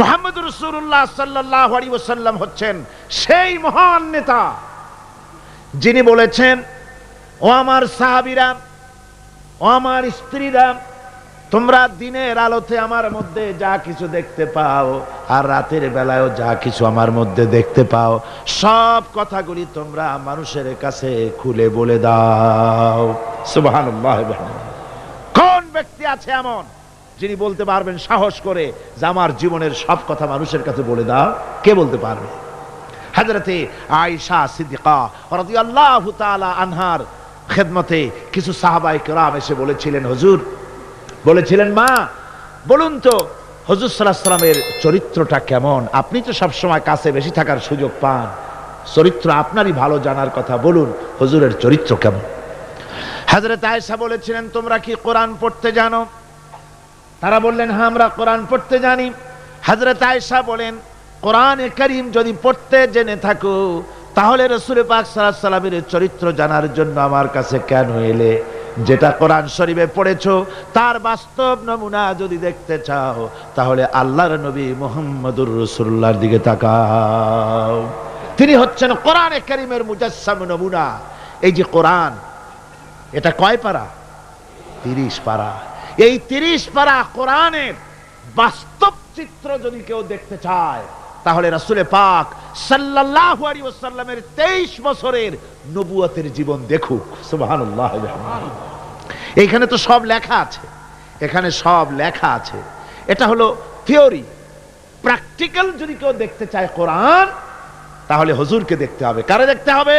মোহাম্মদ রসুল্লাহ সাল্লাহ ওসাল্লাম হচ্ছেন সেই মহান নেতা। যিনি বলেছেন, ও আমার সাহাবিরা, ও আমার স্ত্রীরা, তোমরা দিনের আলোতে আমার মধ্যে যা কিছু দেখতে পাও আর রাতের বেলায়ও যা কিছু আমার মধ্যে দেখতে পাও, সব কথাগুলি তোমরা মানুষের কাছে খুলে বলে দাও। সুবহানাল্লাহ। কোন ব্যক্তি আছে এমন? যিনি বলতে পারবেন সাহস করে যে আমার জীবনের সব কথা মানুষের কাছে বলে দাও, কে বলতে পারবে? হাজরতে আয়েশা সিদ্দিকা রাদিয়াল্লাহু তাআলা আনহার খেদমতে কিছু সাহাবায়ে কেরাম এসে বলেছিলেন, হুজুর, বলেছিলেন, মা, বলুন তো, হজুর সাল্লাহ সাল্লামের চরিত্রটা কেমন? আপনি তো সবসময় কাছে বেশি থাকার সুযোগ পান। চরিত্র আপনারই ভালো জানার কথা, বলুন, হজুরের চরিত্র কেমন? হাজরত আয়েশা বলেছিলেন, তোমরা কি কোরআন পড়তে জানো? তারা বললেন হ্যাঁ আমরা কোরআন পড়তে জানি। হাজরত আয়েশা বলেন, কোরআনে করিম যদি পড়তে জেনে থাকো, তাহলে রসুল পাক সাল্লাহ সাল্লামের চরিত্র জানার জন্য আমার কাছে কেন এলে? যেটা কোরআন শরীফে পড়েছ, তার বাস্তব নমুনা যদি দেখতে চাও, তাহলে আল্লাহর নবী মোহাম্মদুর রসুল্লাহর দিকে তাকাও। তিনি হচ্ছেন কোরআনে করিমের মুজাসসাম নমুনা। এই যে কোরআন, এটা কয় পারা? তিরিশ পারা। এই তিরিশ পারা কোরআনের বাস্তব চিত্র যদি কেউ দেখতে চায়, তাহলে রাসুলে পাক আলাইহি ওয়াসাল্লামের 23 বছরের নবুয়তের জীবন দেখুক। সুবহানাল্লাহ এইখানে তো সব লেখা আছে। এখানে সব লেখা আছে। এটা হলো থিওরি। প্র্যাকটিক্যাল যদি কেউ দেখতে চায় কোরআন, তাহলে হজুরকে দেখতে হবে। কারে দেখতে হবে?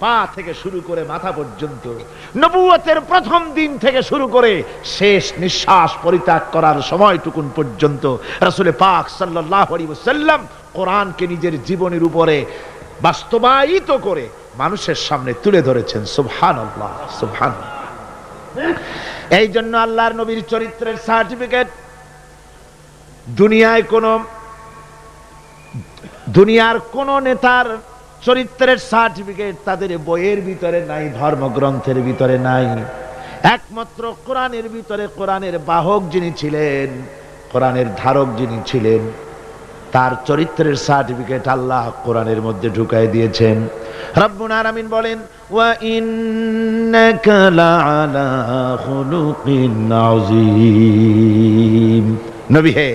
পা থেকে শুরু করে মাথা পর্যন্ত নবুয়তের প্রথম দিন থেকে শুরু করে শেষ নিঃশ্বাস পরিত্যাগ করার সময়টুকুন পর্যন্ত রাসূলে পাক সাল্লাল্লাহু আলাইহি ওয়াসাল্লাম কোরআনকে নিজের জীবনের উপরে বাস্তবায়িত করে মানুষের সামনে তুলে ধরেছেন। সুবহানাল্লাহ সুবহানাল্লাহ। এই জন্য আল্লাহর নবীর চরিত্রের সার্টিফিকেট, দুনিয়ায় কোন, দুনিয়ার কোন নেতার চরিত্রের সার্টিফিকেট তাদের বইয়ের ভিতরে নাই, ধর্মগ্রন্থের ভিতরে নাই। একমাত্র কোরআনের ভিতরে কোরআনের বাহক যিনি ছিলেন, কোরআনের ধারক যিনি ছিলেন, তার চরিত্রের সার্টিফিকেট আল্লাহ কোরআনের মধ্যে ঢুকাই দিয়েছেন। রব্বুল আলামিন বলেন, ওয়া ইন্নাকা লাআলা খুলুকিন আযীম। নবী হে,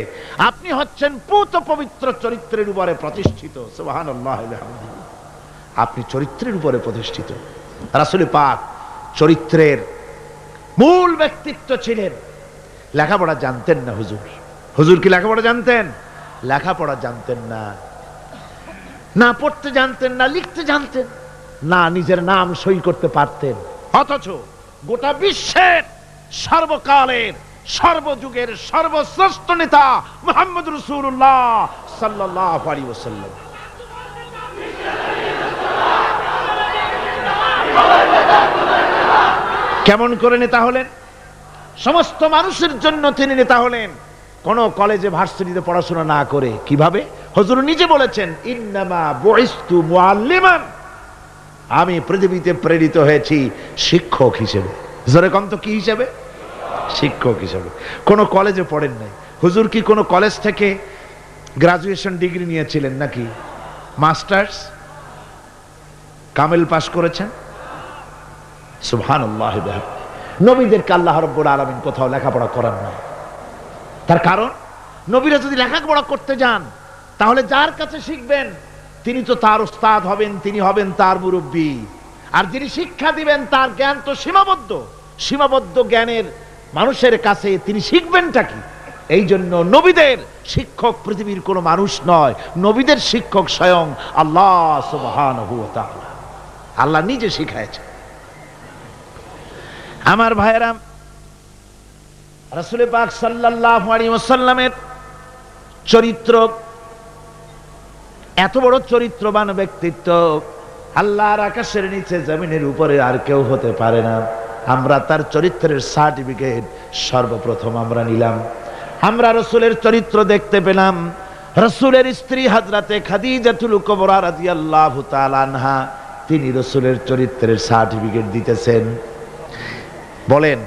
আপনি হচ্ছেন পুত পবিত্র চরিত্রের উপরে প্রতিষ্ঠিত। সুবহানাল্লাহ বিহামদিহি আপনি চরিত্রের উপরে প্রতিষ্ঠিত। রাসূল পাক চরিত্রের মূল ব্যক্তিত্ব ছিলেন। লেখাপড়া জানতেন না হুজুর। হুজুর কি লেখাপড়া জানতেন? লেখাপড়া জানতেন না। না পড়তে জানতেন, না লিখতে জানতেন, না নিজের নাম সই করতে পারতেন। অথচ গোটা বিশ্বের সর্বকালের, সর্বযুগের সর্বশ্রেষ্ঠ নেতা মোহাম্মদ রসুল্লাহ সাল্লাহ আলী ওসাল্লাম কেমন করে নেতা হলেন? সমস্ত মানুষের জন্য তিনি নেতা হলেন। কোন কলেজে ভার্সিটিতে পড়াশোনা না করে। কীভাবে? হজুর নিজে বলেছেন, ইন্নামা বইস্তু মুআল্লিমান। আমি পৃথিবীতে প্রেরিত হয়েছি শিক্ষক হিসেবে। জোরে কম তো কি হিসেবে? শিক্ষক হিসেবে। কোন কলেজে পড়েন নাই। হুজুর কি কোন কলেজ থেকে গ্রাজুয়েশন ডিগ্রি নিয়েছিলেন নাকি? মাস্টার্স কামেল পাশ করেছেন? সুবহান নবীদেরকে আল্লাহ রব্বুল আলমিন কোথাও লেখাপড়া করার নয় তার কারণ, নবীরা যদি লেখাপড়া করতে যান, তাহলে যার কাছে শিখবেন, তিনি তো তার উস্তাদ হবেন, তিনি হবেন তার মুরব্বী। আর যিনি শিক্ষা দিবেন, তার জ্ঞান তো সীমাবদ্ধ। সীমাবদ্ধ জ্ঞানের মানুষের কাছে তিনি শিখবেনটা কি? এই জন্য নবীদের শিক্ষক পৃথিবীর কোনো মানুষ নয়। নবীদের শিক্ষক স্বয়ং আল্লাহ তাআলা। আল্লাহ নিজে শিখাইছে আমার ভাইয়েরা, রাসুলে পাক সাল্লাল্লাহু আলাইহি ওয়াসাল্লামের চরিত্র, এত বড় চরিত্রবান ব্যক্তিত্ব, আল্লাহর আকাশের নিচে জমিনের উপরে আর কেউ হতে পারে না। আমরা তার চরিত্রের সার্টিফিকেট সর্বপ্রথম আমরা নিলাম। আমরা রসুলের চরিত্র দেখতে পেলাম। রসুলের স্ত্রী হাজরাতে খাদিজাতুল কুবরা আনহা, তিনি রসুলের চরিত্রের সার্টিফিকেট দিতেছেন। বলেন,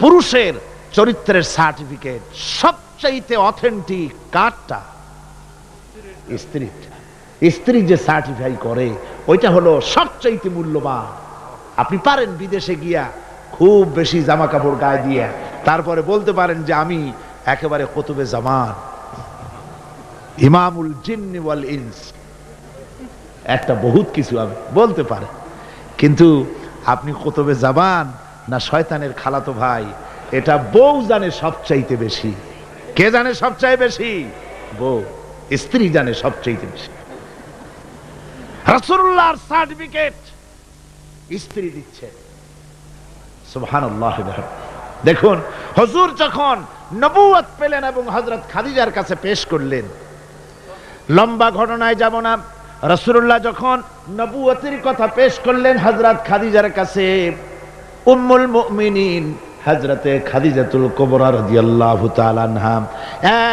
পুরুষের চরিত্রের সার্টিফিকেট সব সবচাইতে অথেন্টিক কারটা? স্ত্রীটা স্ত্রী যে সার্টিফাই করে, ওইটা হলো সবচাইতে মূল্যবান। আপনি পারেন বিদেশে গিয়া খুব বেশি জামা কাপড় গায়ে দিয়ে, তারপরে বলতে পারেন যে আমি একেবারে কতুবে জামান। ইমামুল জিন্নি ওয়াল ইনস। একটা বহুত কিছু আমি বলতে পারে কিন্তু আপনি কতবে জাবান না শয়তানের খালাতো ভাই, এটা বউ জানে সবচাইতে বেশি। কে জানে সবচাইতে বেশি? বউ। স্ত্রী জানে সবচাইতে বেশি। রাসূলুল্লাহর সার্টিফিকেট স্ত্রী দিচ্ছে। সুবহানাল্লাহ দেখুন, হুজুর যখন নবুয়ত পেলেন এবং হযরত খাদিজার কাছে পেশ করলেন, লম্বা ঘটনায় যাব না। রসুল্লাহ যখন নবুয়তির কথা পেশ করলেন হজরত খাদিজার কাছে উম্মুল মুমিনিন হজরতে খাদিজাতুল কোবরা রাদিয়াল্লাহু তাআলা আনহা।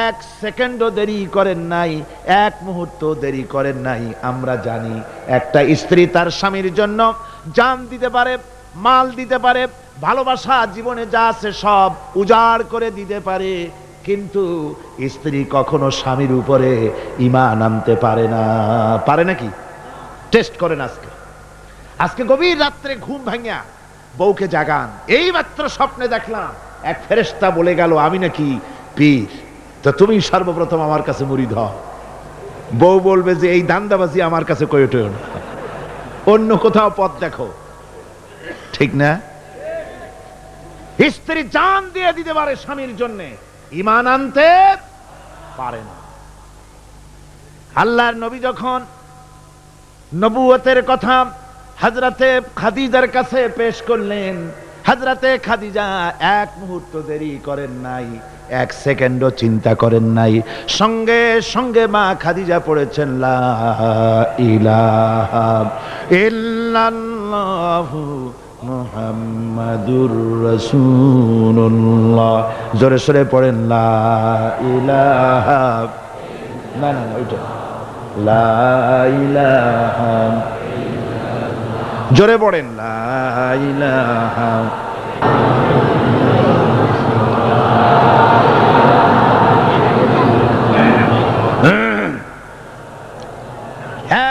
এক সেকেন্ডও দেরি করেন নাই, এক মুহূর্ত দেরি করেন নাই। আমরা জানি একটা স্ত্রী তার স্বামীর জন্য জান দিতে পারে, মাল দিতে পারে, ভালোবাসা জীবনে যা আছে সব উজাড় করে দিতে পারে, কিন্তু স্ত্রী কখনো স্বামীর উপরে ইমান আনতে পারে না। পারে নাকি? টেস্ট করেন আজকে। আজকে গভীর রাত্রে ঘুম ভাঙিয়া বউকে জাগান। এই মাত্র স্বপ্নে দেখলাম, এক ফেরেস্তা বলে গেল, আমি নাকি পীর। তো তুমি সর্বপ্রথম আমার কাছে মুড়ি হও। বউ বলবে যে, এই দান্দাবাজি আমার কাছে কয়টেও না। অন্য কোথাও পথ দেখো। ঠিক না? স্ত্রী জান দিয়ে দিতে পারে স্বামীর জন্য। ইমান আনতে পারে না। আল্লাহর নবী যখন নবুয়তের কথা হাজরাতে খাদিজার কাছে পেশ করলেন। হাজরাতে খাদিজা এক মুহূর্ত দেরি করেন নাই, এক সেকেন্ডও চিন্তা করেন নাই। সঙ্গে সঙ্গে মা খাদিজা পড়েছেন মুহাম্মাদুর রাসূলুল্লাহ। জোরে সরে পড়েন, লা না না ওইটা। লা জোরে পড়েন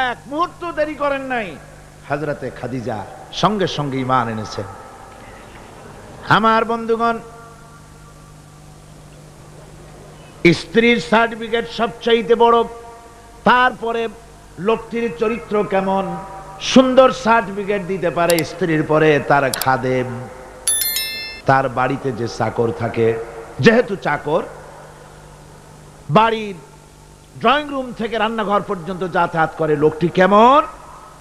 এক মুহূর্ত দেরি করেন নাই হাজরাতে খাদিজা সঙ্গে সঙ্গে ইমান এনেছেন। আমার বন্ধুগণ, স্ত্রীর সার্টিফিকেট সবচাইতে বড়, তারপরে লোকটির চরিত্র কেমন? সুন্দর সার্টিফিকেট দিতে পারে স্ত্রীর পরে তার খাদেম তার বাড়িতে যে চাকর থাকে, যেহেতু চাকর, বাড়ির ড্রয়িং রুম থেকে রান্নাঘর পর্যন্ত যাতায়াত করে লোকটি কেমন?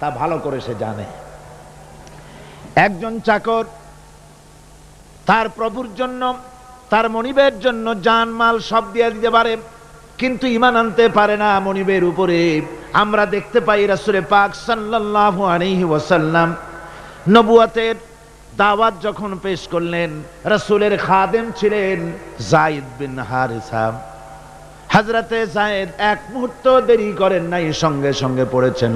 তা ভালো করে সে জানে। একজন চাকর তার প্রভুর জন্য, তার মনিবের জন্য জান মাল সব দিয়ে দিতে পারে। কিন্তু ইমান আনতে পারে না মনিবের উপরে। আমরা দেখতে পাই রাসূলে পাক সাল্লাল্লাহু আলাইহি ওয়াসাল্লাম নবুয়াতের দাওয়াত যখন পেশ করলেন, রাসূলের খাদেম ছিলেন জাইদ বিন হারিসা। হাজরাতে জায়েদ এক মুহূর্ত দেরি করেন নাই, সঙ্গে সঙ্গে পড়েছেন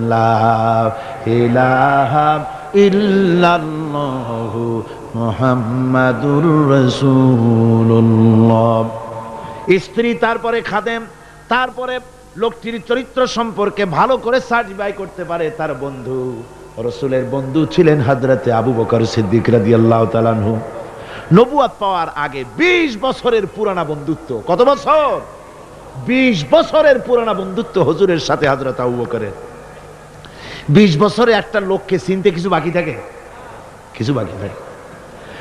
ইল্লাল্লাহু মুহাম্মাদুর রাসূলুল্লাহ। স্ত্রী, তারপরে খাদেম, তারপরে লোকটির চরিত্র সম্পর্কে ভালো করে সার্টিফাই করতে পারে তার বন্ধু। রসুলের বন্ধু ছিলেন হাজরাতে আবু বকর সিদ্দিক রাদিয়াল্লাহু তাআলা আনহু। নবুয়াত পাওয়ার আগে ২০ বছরের পুরানা বন্ধুত্ব। কত বছর? বিশ বছরের পুরানা বন্ধুত্ব হজুরের সাথে হাজরত আবু বকরের। বিশ বছরে একটা লোককে চিনতে কিছু বাকি থাকে? কিছু বাকি থাকে।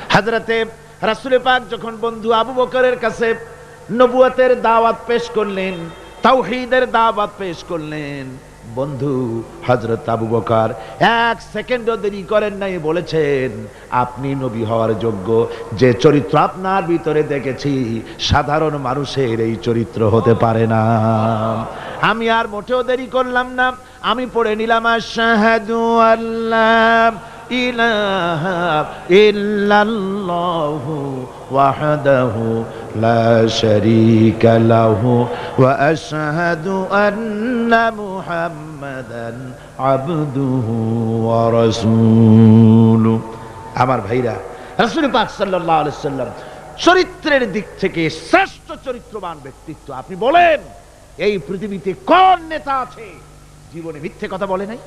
হাজরাতে রাসুলে পাক যখন বন্ধু আবু বকরের কাছে নবুয়াতের দাওয়াত পেশ করলেন, তাওহীদের দাওয়াত পেশ করলেন। বন্ধু হজরত আবু বকর এক সেকেন্ডও দেরি করেন নাই, বলেছেন, আপনি নবী হওয়ার যোগ্য। যে চরিত্র আপনার ভিতরে দেখেছি, সাধারণ মানুষের এই চরিত্র হতে পারে না। আমি আর মোটেও দেরি করলাম না। আমি পড়ে নিলাম আল্লাহ। ইলাহা ইল্লাল্লাহু ওয়াহদাহু লা শারীকা লাহু ওয়া আশহাদু আন্না মুহাম্মাদান আবদুহু ওয়া রাসূলুহু আমার ভাইরা, রাসূল পাক সাল্লাল্লাহু আলাইহি সাল্লাম চরিত্রের দিক থেকে শ্রেষ্ঠ চরিত্রবান ব্যক্তিত্ব। আপনি বলেন, এই পৃথিবীতে কোন নেতা আছে? জীবনে মিথ্যে কথা বলে নাই?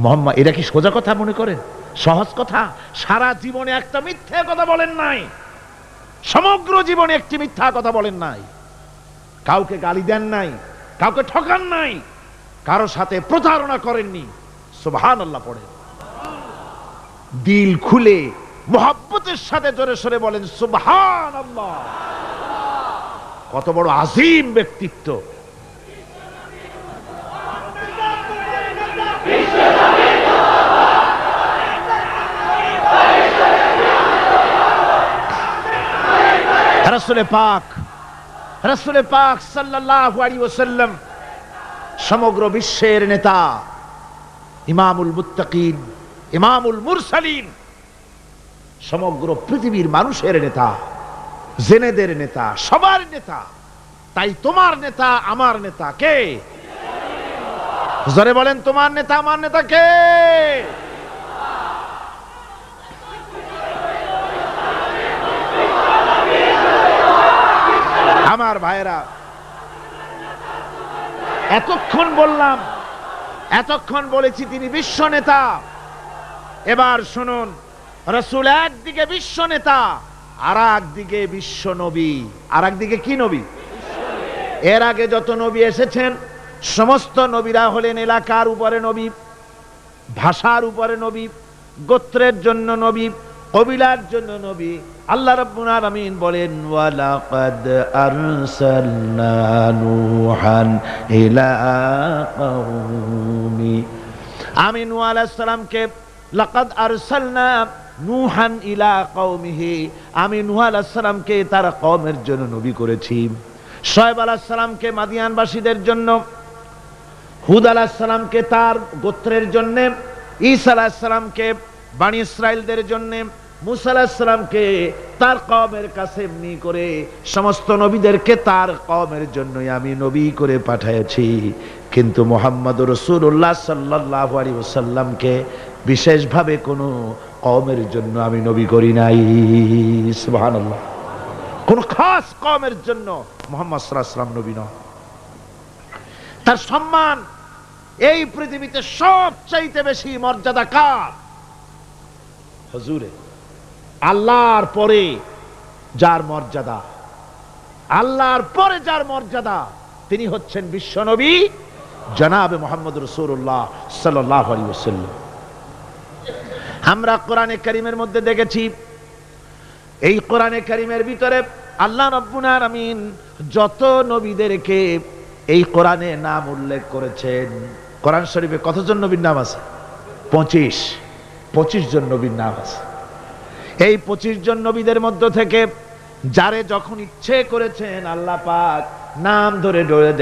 মোহাম্মদ এটা কি সোজা কথা মনে করেন সহজ কথা? সারা জীবনে একটা মিথ্যে কথা বলেন নাই। সমগ্র জীবনে একটি মিথ্যা কথা বলেন নাই। কাউকে গালি দেন নাই, কাউকে ঠকান নাই, কারও সাথে প্রতারণা করেননি। সুবহান আল্লাহ পড়েন। দিল খুলে, মোহাব্বতের সাথে জোরে সরে বলেন সুবহান আল্লাহ কত বড় আজিম ব্যক্তিত্ব। রসুলে পাক রসুলে পাক সাল্লাল্লাহু আলাইহি ওয়াসাল্লাম, সমগ্র বিশ্বের নেতা, ইমামুল মুত্তাকিন, ইমামুল মুরসালিন, সমগ্র পৃথিবীর মানুষের নেতা, জেনেদের নেতা, সবার নেতা, তাই তোমার নেতা আমার নেতা কে? জোরে বলেন, তোমার নেতা, আমার নেতা কে? আমার ভাইরা এতক্ষণ বললাম, এতক্ষণ বলেছি তিনি বিশ্ব নেতা। এবার শুনুন রসুল একদিকে বিশ্ব নেতা, আর একদিকে বিশ্ব নবী। আর একদিকে কি নবী? এর আগে যত নবী এসেছেন, সমস্ত নবীরা হলেন এলাকার উপরে নবী, ভাষার উপরে নবী, গোত্রের জন্য নবী, কবিলার জন্য নবী আল্লাহ রাব্বুল আলামিন বলেন, ওয়ালাকাদ আরসালনা নূহান ইলা কওমি। আমি নূহ আলাইহিস সালামকে লাকাদ আরসালনা নূহান ইলা কওমিহি, আমি নূহ আলাইহিস সালামকে তার কওমের জন্য নবী করেছি। শোয়েব আলাইহিস সালামকে মাদিয়ানবাসীদের জন্য, হুদ আলাহিস সালামকে তার গোত্রের জন্য, ঈসা আলাহিস সালামকে বাণী ইসরায়েলদের জন্য মুসা আলাহিস সালামকে তার কওমের কাছে এমনি করে সমস্ত নবীদেরকে তার কওমের জন্যই আমি নবী করে পাঠিয়েছি কিন্তু মোহাম্মদ রসুল্লাহ সাল্লাহ আলী ওসাল্লামকে বিশেষভাবে কোনো কওমের জন্য আমি নবী করি নাই। সুবহানাল্লাহ। কোন খাস কওমের জন্য মোহাম্মদ সাল্লাহ সাল্লাম নবী নয়। তার সম্মান এই পৃথিবীতে সবচাইতে বেশি মর্যাদা কার? হজুরে আল্লাহর পরে যার মর্যাদা। আল্লাহর পরে যার মর্যাদা, তিনি হচ্ছেন বিশ্বনবী জনাবে মোহাম্মদ রসুল্লাহ সাল্লাহ আমরা কোরআনে করিমের মধ্যে দেখেছি, এই কোরআনে করিমের ভিতরে আল্লাহ রব্বুল আমিন যত নবীদেরকে এই কোরআনে নাম উল্লেখ করেছেন, কোরআন শরীফে কতজন নবীর নাম আছে? পঁচিশ। পঁচিশ জন নবীর নাম আছে। এই পঁচিশ জন নবীদের মধ্য থেকে যারে যখন ইচ্ছে করেছেন আল্লাহ পাক নাম ধরে ডরে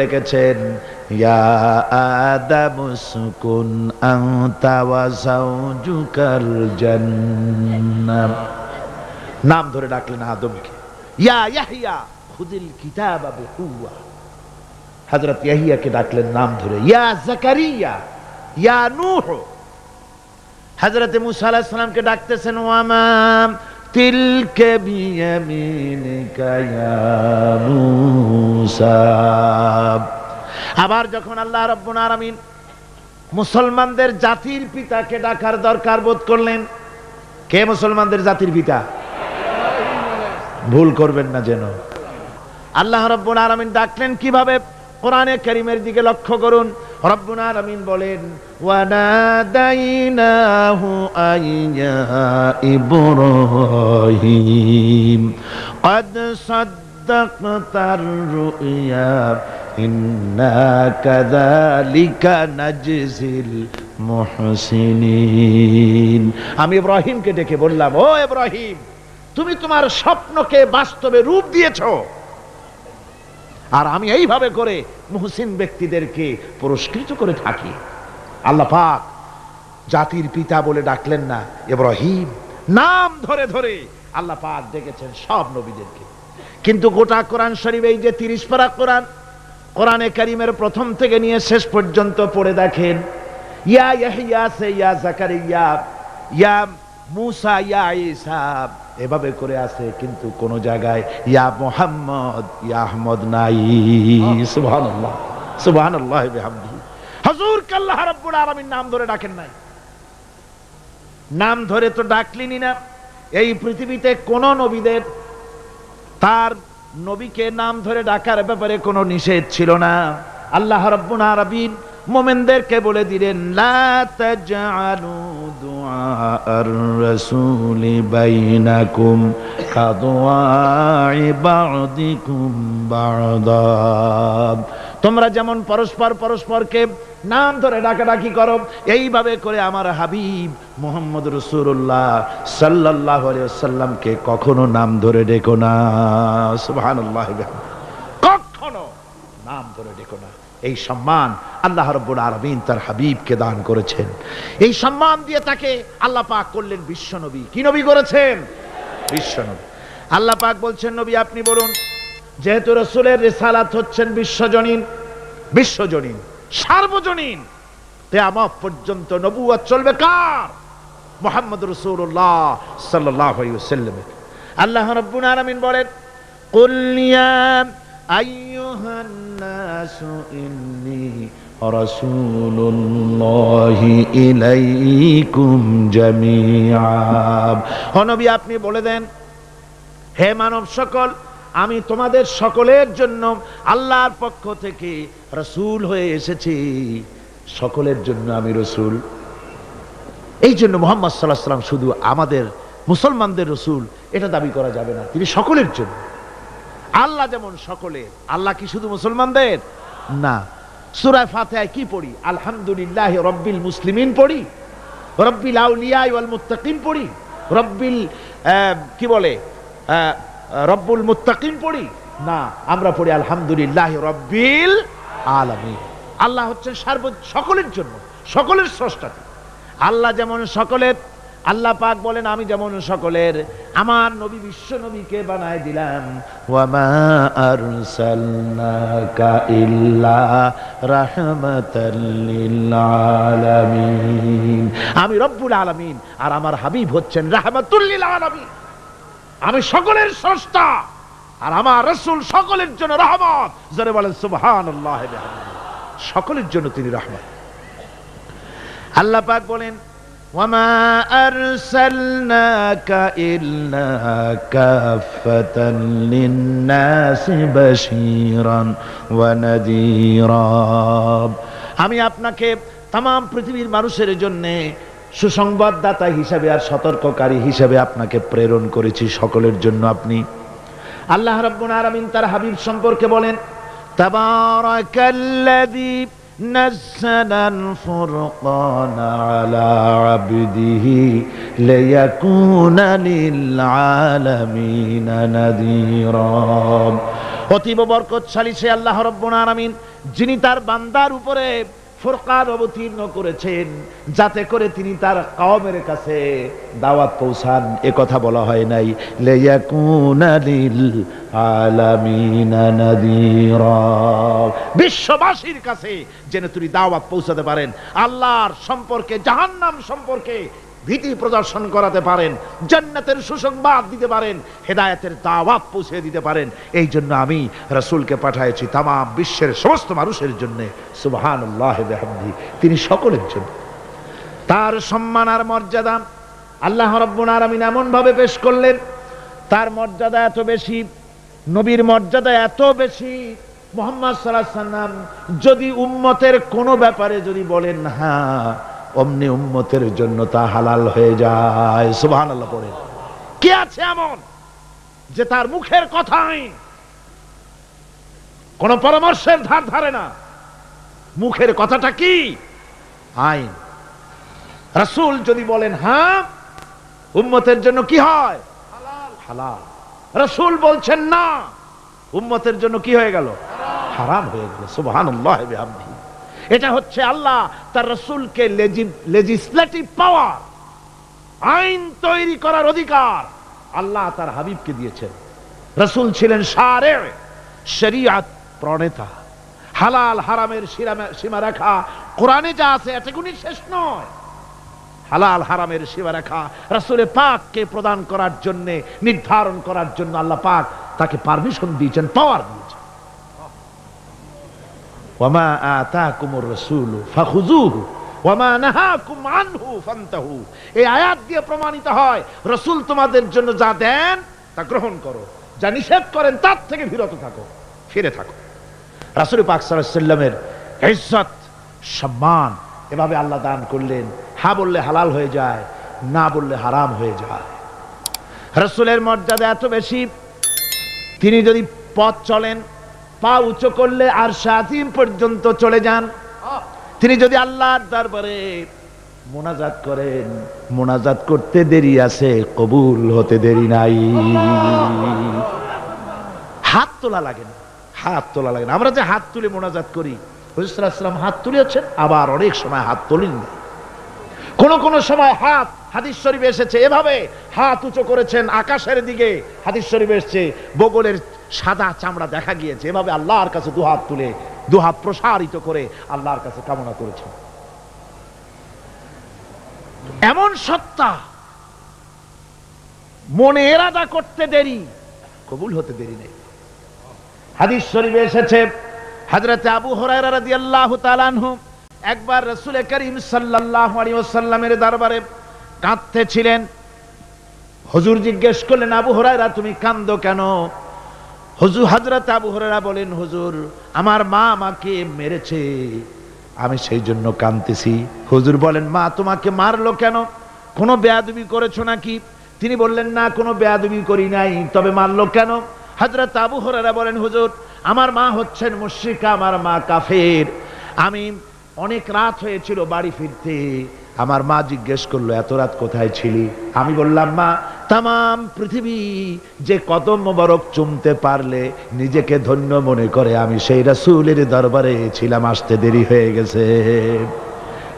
জান্নাম নাম ধরে ডাকলেন আদমকে হযরত ইয়াহিয়াকে ডাকলেন নাম ধরে, ইয়া জাকারিয়া, ইয়া নূহ। হযরত মুসা আলাইহিস সালামকে ডাকতেছেন ওয়ামাম তিলকে আবার যখন আল্লাহ রাব্বুল আলামিন মুসলমানদের জাতির পিতাকে ডাকার দরকার বোধ করলেন, কে মুসলমানদের জাতির পিতা? ভুল করবেন না যেন। আল্লাহ রব্বুল আলামিন ডাকলেন, কীভাবে কোরআনে কারীমের দিকে লক্ষ্য করুন? রব্বুল আলামিন বলেন ওয়ানাদাইনাহু আইয়া ইব্রাহিম قد صدقت الرؤيا إنا كذلك نجزي المحسنين আমি ইব্রাহিমকে ডেকে বললাম ও ইব্রাহিম তুমি তোমার স্বপ্নকে বাস্তবে রূপ দিয়েছ আর আমি এইভাবে করে মুহসিন ব্যক্তিদেরকে পুরস্কৃত করে থাকি। আল্লাহ পাক জাতির পিতা বলে ডাকলেন না, ইব্রাহিম, নাম ধরে ধরে আল্লাহ পাক ডেকেছেন সব নবীদেরকে। কিন্তু গোটা কোরআন শরীফ এই যে তিরিশ পারা কোরআন, কোরআনে কারিমের প্রথম থেকে নিয়ে শেষ পর্যন্ত পড়ে দেখেন, ইয়া ইয়াহিয়া সে ইয়া জাকারিয়া, ইয়া মুসা, ইয়া ঈসা এভাবে করে আছে কিন্তু কোন জায়গায় ইয়া মোহাম্মদ ইয়া আহমদ নাই। সুবহানাল্লাহ। সুবহানাল্লাহ বিহামদিহি হুজুর কাল্লাহ রাব্বুল আলামিন নাম ধরে ডাকেন নাই? নাম ধরে তো ডাকলিনি না। এই পৃথিবীতে কোন নবীদের তার নবীকে নাম ধরে ডাকার ব্যাপারে কোনো নিষেধ ছিল না। আল্লাহ রাব্বুল আলামিন মোমেনদেরকে বলে দিলেন তোমরা যেমন পরস্পর পরস্পরকে নাম ধরে ডাকাডাকি করো, এইভাবে করে আমার হাবিব মোহাম্মদ রসুল্লাহ সাল্লাহ সাল্লামকে কখনো নাম ধরে ডেকো না। সুবহানাল্লাহ। কখনো নাম ধরে ডেকো না। এই সম্মান আল্লাহ রব্বুল আরবিন তার হাবিবকে দান করেছেন। এই সম্মান দিয়ে তাকে আল্লাহ পাক করলেন বিশ্ব নবী। কি নবী করেছেন? বিশ্ব নবী। আল্লাহ পাক বলছেন, নবী আপনি বলুন, যেহেতু রসুলের রেসালাত হচ্ছেন বিশ্বজনীন বিশ্বজনীন, সার্বজনীন তেয়ামত পর্যন্ত নবুয়া চলবে কার? মোহাম্মদ রসুল্লাহ সাল্লাহ আল্লাহ রব্বুল আরমিন বলেন কল্যাণ أيها الناس إني رسول الله إليكم جميعا নবী আপনি বলে দেন হে মানব সকল আমি তোমাদের সকলের জন্য আল্লাহর পক্ষ থেকে রসুল হয়ে এসেছি সকলের জন্য আমি রসুল এই জন্য মোহাম্মদ সাল্লাহ সাল্লাম শুধু আমাদের মুসলমানদের রসুল এটা দাবি করা যাবে না তিনি সকলের জন্য আল্লাহ যেমন সকলের, আল্লাহ কি শুধু মুসলমানদের? না। সুরায় ফাতেহায় কি পড়ি? আলহামদুলিল্লাহ রব্বিল মুসলিমিন পড়ি? রব্বিল আউলিয়া ওয়াল মুত্তাকিন পড়ি? রব্বিল কি বলে? রব্বুল মুত্তাকিন পড়ি? না, আমরা পড়ি আলহামদুলিল্লাহ রব্বিল আলামিন। আল্লাহ হচ্ছেন সার্ব, সকলের জন্য, সকলের স্রষ্টা আল্লাহ যেমন সকলের আল্লাহ পাক বলেন, আমি যেমন সকলের, আমার নবী বিশ্ব নবীকে বানায় দিলাম। আমি রব্বুল আলামিন, আর আমার হাবিব হচ্ছেন রাহমাতুল আলামিন আমি সকলের স্রষ্টা, আর আমার রসুল সকলের জন্য রহমত। জোরে বলেন, সুবহানাল্লাহ সকলের জন্য তিনি রহমত। আল্লাহ পাক বলেন وما أرسلناك إلا كافة للناس بشيرا ونذيرا আমি আপনাকে তাম পৃথিবীর মানুষের জন্য সুসংবাদদাতা হিসাবে আর সতর্ককারী হিসাবে আপনাকে প্রেরণ করেছি সকলের জন্য আপনি আল্লাহ রাব্বুল আলামিন তার হাবিব সম্পর্কে বলেন তাবারাকাল্লাযী نزل الفرقان على عبده ليكون للعالمين نذيرا অতীব বরকতশালী সে আল্লাহ রব্বুল আলামিন যিনি তার বান্দার উপরে ফুরকান অবতীর্ণ করেছেন যাতে করে তিনি তার কমের কাছে দাওয়াত পৌঁছান। এ কথা বলা হয় নাই। বিশ্ববাসীর কাছে যেন তুমি দাওয়াত পৌঁছাতে পারেন। আল্লাহর সম্পর্কে, জাহান্নাম সম্পর্কে ভীতি প্রদর্শন করাতে পারেন, জান্নাতের সুসংবাদ দিতে পারেন, হেদায়েতের দাওয়াত পৌঁছে দিতে পারেন। এই জন্য আমি রাসূলকে পাঠাইছি তাম বিশ্বের সমস্ত মানুষের জন্য বিহামদিহি তিনি সকলের জন্য। তার সম্মান আর মর্যাদা আল্লাহ রব্বুল আলামিন এমন ভাবে পেশ করলেন, তার মর্যাদা এত বেশি, নবীর মর্যাদা এত বেশি, মোহাম্মদ আলাইহি সাল্লাম যদি উম্মতের কোনো ব্যাপারে যদি বলেন হ্যাঁ অমনি উম্মতের জন্য তা হালাল হয়ে যায়। সুবহানাল্লাহ পড়ে। কে আছে এমন যে তার মুখের কথাই কোন পরামর্শের ধার ধারে না? মুখের কথাটা কি? আইন। রাসূল যদি বলেন হ্যাঁ উম্মতের জন্য কি হয়? হালাল। রাসূল বলছেন, না, উম্মতের জন্য কি হয়ে গেল? হারাম হয়ে গেল। সুবহানাল্লাহ বিহামদিহি। এটা হচ্ছে আল্লাহ তার রসুলকে লেজিসলেটিভ পাওয়ার আইন তৈরি করার অধিকার আল্লাহ তার হাবিবকে দিয়েছেন। রসুল ছিলেন সারে, শরিয়াত প্রণেতা, হালাল হারামের সীমা- সীমারেখা। কোরআনে যা আছে এতগুলি শেষ নয়। হালাল হারামের সীমা সীমারেখা রাসূলের পাককে প্রদান করার জন্য, নির্ধারণ করার জন্য আল্লাহ পাক তাকে পারমিশন দিয়েছেন পাওয়ার এই আয়াত দিয়ে প্রমাণিত হয়, রাসূল তোমাদের জন্য যা দেন, তা গ্রহণ করো। যা নিষেধ করেন, তার থেকে বিরত থাকো, ফিরে থাকো। রাসূল পাক সাল্লামের ইজ্জত, সম্মান এভাবে আল্লাহ দান করলেন। হা বললে হালাল হয়ে যায়, না বললে হারাম হয়ে যায়। রসুলের মর্যাদা এত বেশি, তিনি যদি পথ চলেন পা উঁচু করলে আর সাতিম পর্যন্ত চলে যান। তিনি যদি আল্লাহর দরবারে মোনাজাত করেন, মোনাজাত করতে দেরি আছে, কবুল হতে দেরি নাই। হাত তোলা লাগে না, হাত তোলা লাগে না। আমরা যে হাত তুলে মোনাজাত করি হুজুরাম হাত তুলেছেন, আবার অনেক সময় হাত তোলেন না। কোন কোন সময় হাত, হাদিস শরীফে এসেছে, এভাবে হাত উঁচু করেছেন, আকাশের দিকে হাদিস শরীফে এসেছে, বগলের সাদা চামড়া দেখা গিয়েছে। এভাবে আল্লাহর কাছে দুহাত তুলে, দুহাত প্রসারিত করে আল্লাহর কাছে কামনা করেছেন এমন সত্তা, মনে এরাদা করতে দেরি, কবুল হতে দেরি নেই। হাদিস শরীফে এসেছে, হযরত আবু আনহু একবার রাসূল করিম সাল্লাল্লাহু আলাইহি ওয়াসাল্লামের দরবারে কাঁদতেছিলেন। হুজুর জিজ্ঞেস করলেন, আবু হরাইরা তুমি কাঁদো কেন? হুজুর হযরত আবু হুরায়রা বলেন, হুজুর, আমার মা আমাকে মেরেছে। আমি সেই জন্য কাঁদতেছি। হুজুর বলেন, মা, তোমাকে মারলো কেন? কোনো বেয়াদবি করেছ নাকি? তিনি বললেন, না, কোনো বেয়াদবি করি নাই। তবে মারলো কেন? হযরত আবু হুরায়রা বলেন, হুজুর, আমার মা হচ্ছেন মুশরিকা, আমার মা কাফের। আমি অনেক রাত হয়েছিল বাড়ি ফিরতে। আমার মা জিজ্ঞেস করল, এত রাত কোথায় ছিলি? আমি বললাম, মা তাম পৃথিবী যে কদম মোবারক চুমতে পারলে নিজেকে ধন্য মনে করে, আমি সেই রাসূলের দরবারে ছিলাম, আসতে দেরি হয়ে গেছে।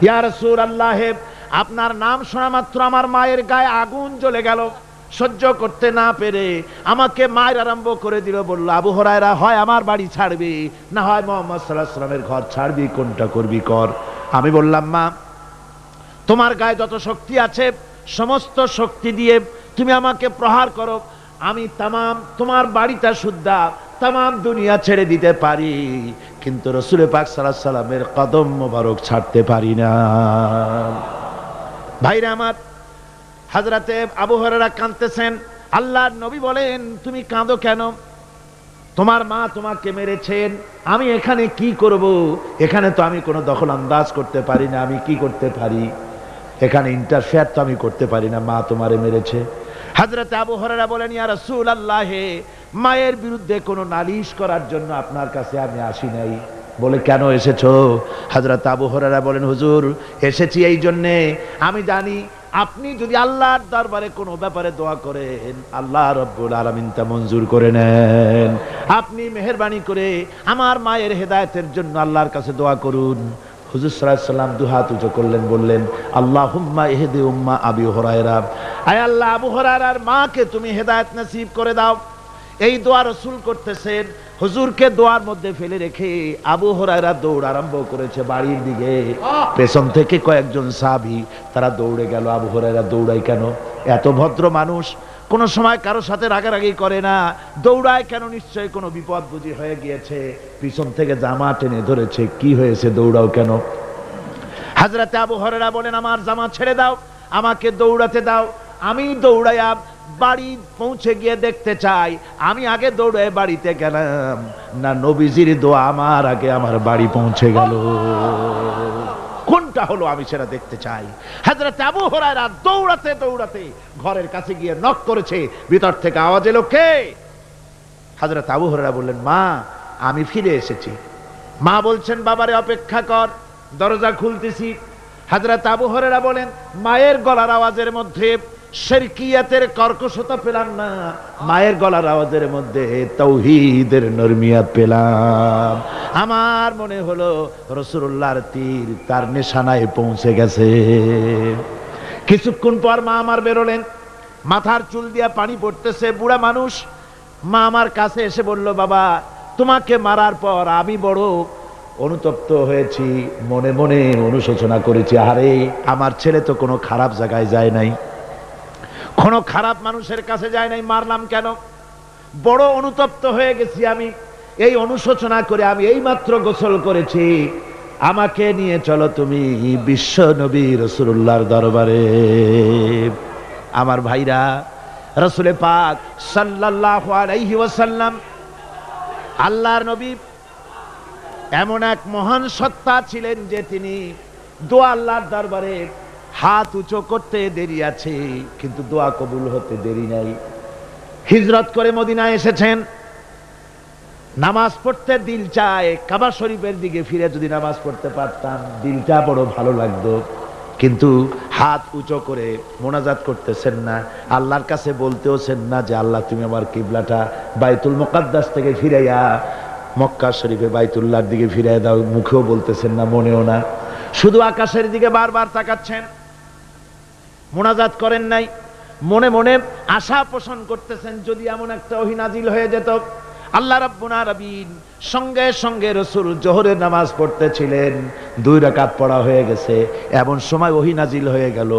ইয়া রাসূল আল্লাহ আপনার নাম শোনা মাত্র আমার মায়ের গায়ে আগুন জ্বলে গেল। সহ্য করতে না পেরে আমাকে মায়ের আরম্ভ করে দিল, বলল, আবু হরায়রা, হয় আমার বাড়ি ছাড়বি, না হয় মোহাম্মদ সাল্লাহ সাল্লামের ঘর ছাড়বি, কোনটা করবি কর? আমি বললাম, মা তোমার গায়ে যত শক্তি আছে, সমস্ত শক্তি দিয়ে তুমি আমাকে প্রহার করো। আমি তামাম তোমার বাড়িটা শুদ্ধা তামাম দুনিয়া ছেড়ে দিতে পারি। কিন্তু রসুলে পাক সাল্লাহ সাল্লামের কদম মোবারক ছাড়তে পারি না। ভাইরা আমার, হাজরাতে আবু হরেরা কাঁদতেছেন। আল্লাহ নবী বলেন, তুমি কাঁদো কেন? তোমার মা তোমাকে মেরেছেন। আমি এখানে কি করব? এখানে তো আমি কোনো দখল আন্দাজ করতে পারি না। আমি কি করতে পারি? এখানে ইন্টারফেয়ার তো আমি করতে পারি না, মা তোমারে মেরেছে। হাজরতে আবু হরেরা বলেন, ইয়া রাসূল আল্লাহে মায়ের বিরুদ্ধে কোনো নালিশ করার জন্য আপনার কাছে আমি আসি নাই। বলে, কেন এসেছ? হাজরত আবু হরেরা বলেন, হুজুর, এসেছি এই জন্যে। আমি জানি আপনি যদি আল্লাহর দরবারে কোনো ব্যাপারে দোয়া করেন, আল্লাহ রব্বুল আলামিন তা মঞ্জুর করে নেন। আপনি মেহেরবানি করে আমার মায়ের হেদায়েতের জন্য আল্লাহর কাছে দোয়া করুন। হুজুর সাল্লাম দুহাত উঁচু করলেন বললেন আল্লাহ হুম্মা এহেদে উম্মা আবি হরায়রা। আয় আল্লাহ আবু হরায়রার মাকে তুমি হেদায়েত নসিব করে দাও। এই দোয়া রসুল করতেছেন। হুজুরকে দোয়ার মধ্যে ফেলে রেখে আবু হরায়রা দৌড় আরম্ভ করেছে বাড়ির দিকে। পেছন থেকে কয়েকজন সাবি তারা দৌড়ে গেল। আবু হরায়রা দৌড়াই কেন? এত ভদ্র মানুষ কোনো সময় কারও সাথে রাগারাগি করে না। দৌড়ায় কেন নিশ্চয়ই কোনো বিপদ বুঝি হয়ে গিয়েছে? পিছন থেকে জামা টেনে ধরেছে। কি হয়েছে? দৌড়াও কেন? হাজরাতে আবু হরেরা বলেন, আমার জামা ছেড়ে দাও, আমাকে দৌড়াতে দাও। আমি দৌড়াইয়া বাড়ি পৌঁছে গিয়ে দেখতে চাই। আমি আগে দৌড়ে বাড়িতে গেলাম। না নবীজির দোয়া আমার আগে আমার বাড়ি পৌঁছে গেল। কোনটা হলো আমি সেটা দেখতে চাই? হাজরত আবু হরাইরা দৌড়াতে দৌড়াতে ঘরের কাছে গিয়ে নক করেছে। ভিতর থেকে আওয়াজ এলো, কে? হাজরত আবু হরাইরা বললেন, মা, আমি ফিরে এসেছি। মা বলছেন, বাবারে, অপেক্ষা কর, দরজা খুলতেছি। হাজরত আবু হরেরা বলেন, মায়ের গলার আওয়াজের মধ্যে শেরকিয়াতের কর্কশতা পেলাম না, মায়ের গলার আওয়াজের মধ্যে তৌহিদের নরমিয়াত পেলাম। আমার মনে হলো রসুল্লাহর তীর তার নিশানায় পৌঁছে গেছে। কিছুক্ষণ পর মা আমার বেরোলেন। মাথার চুল দিয়া পানি পড়তেছে, বুড়া মানুষ। মা আমার কাছে এসে বলল, বাবা, তোমাকে মারার পর আমি বড় অনুতপ্ত হয়েছি, মনে মনে অনুশোচনা করেছি। আরে আমার ছেলে তো কোনো খারাপ জায়গায় যায় নাই। কোনো খারাপ মানুষের কাছে যায় নাই, মারলাম কেন? বড় অনুতপ্ত হয়ে গেছি আমি। এই অনুশোচনা করে আমি এই মাত্র গোসল করেছি। আমাকে নিয়ে চলো তুমি বিশ্ব নবী রসুল্লাহর দরবারে। আমার ভাইরা, রসুলে পাক সাল্লাল্লাহু আলাইহি ওয়াসাল্লাম, আল্লাহর নবী এমন এক মহান সত্তা ছিলেন যে তিনি দোয়া আল্লাহর দরবারে হাত উঁচু করতে দেরি আছে, কিন্তু দোয়া কবুল হতে দেরি নাই। হিজরত করে মদিনায় এসেছেন। নামাজ পড়তে দিল চায়, কাবা শরীফের দিকে ফিরে যদি নামাজ পড়তে পারতাম, দিলটা বড় ভালো লাগতো। কিন্তু হাত উঁচু করে মোনাজাত করতেছেন না। আল্লাহর কাছে বলতেওছেন না যে, আল্লাহ, তুমি আমার কিবলাটা বাইতুল মোকাদ্দাস থেকে ফিরাইয়া মক্কা শরীফে বাইতুল্লাহর দিকে ফিরাই দাও। মুখেও বলতেছেন না, মনেও না। শুধু আকাশের দিকে বারবার তাকাচ্ছেন। মোনাজাত করেন নাই। মনে মনে আশা পোষণ করতেছেন, যদি এমন একটা অহিনাজিল হয়ে যেত। আল্লাহ রাব্বুনা রাবিন সঙ্গে সঙ্গে রসুল জোহরের নামাজ পড়তেছিলেন। দুই রাকাত পড়া হয়ে গেছে, এমন সময় ওহি নাজিল হয়ে গেল।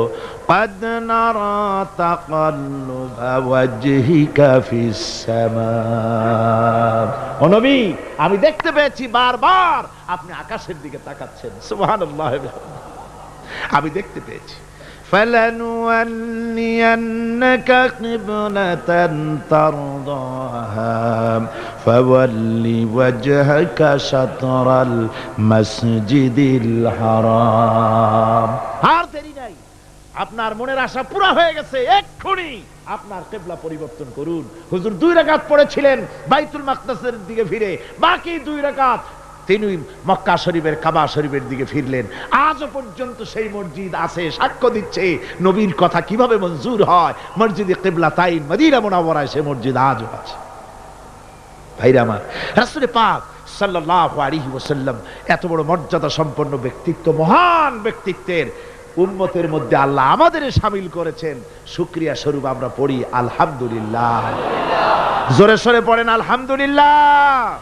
অনবী আমি দেখতে পেয়েছি বারবার আপনি আকাশের দিকে তাকাচ্ছেন। সুহান আমি দেখতে পেয়েছি। فلنولينك قبلة ترضاها فول وجهك شطر المسجد الحرام আর দেরি নাই আপনার মনের আশা পুরা হয়ে গেছে এক্ষুনি আপনার কেবলা পরিবর্তন করুন হুজুর দুই রাকাত পড়েছিলেন বাইতুল মাকদাসের দিকে ফিরে বাকি দুই রাকাত তিনি মক্কা শরীফের কাবা শরীফের দিকে ফিরলেন। আজও পর্যন্ত সেই মসজিদ আছে, সাক্ষ্য দিচ্ছে, নবীর কথা কীভাবে মঞ্জুর হয়? মসজিদে কেবলা তাই মদিনা মোনাবরায় সে মসজিদ আজও আছে। এত বড় মর্যাদা সম্পন্ন ব্যক্তিত্ব, মহান ব্যক্তিত্বের উম্মতের মধ্যে আল্লাহ আমাদের সামিল করেছেন। শুক্রিয়া স্বরূপ আমরা পড়ি, আলহামদুলিল্লাহ। জোরে সরে পড়েন, আলহামদুলিল্লাহ।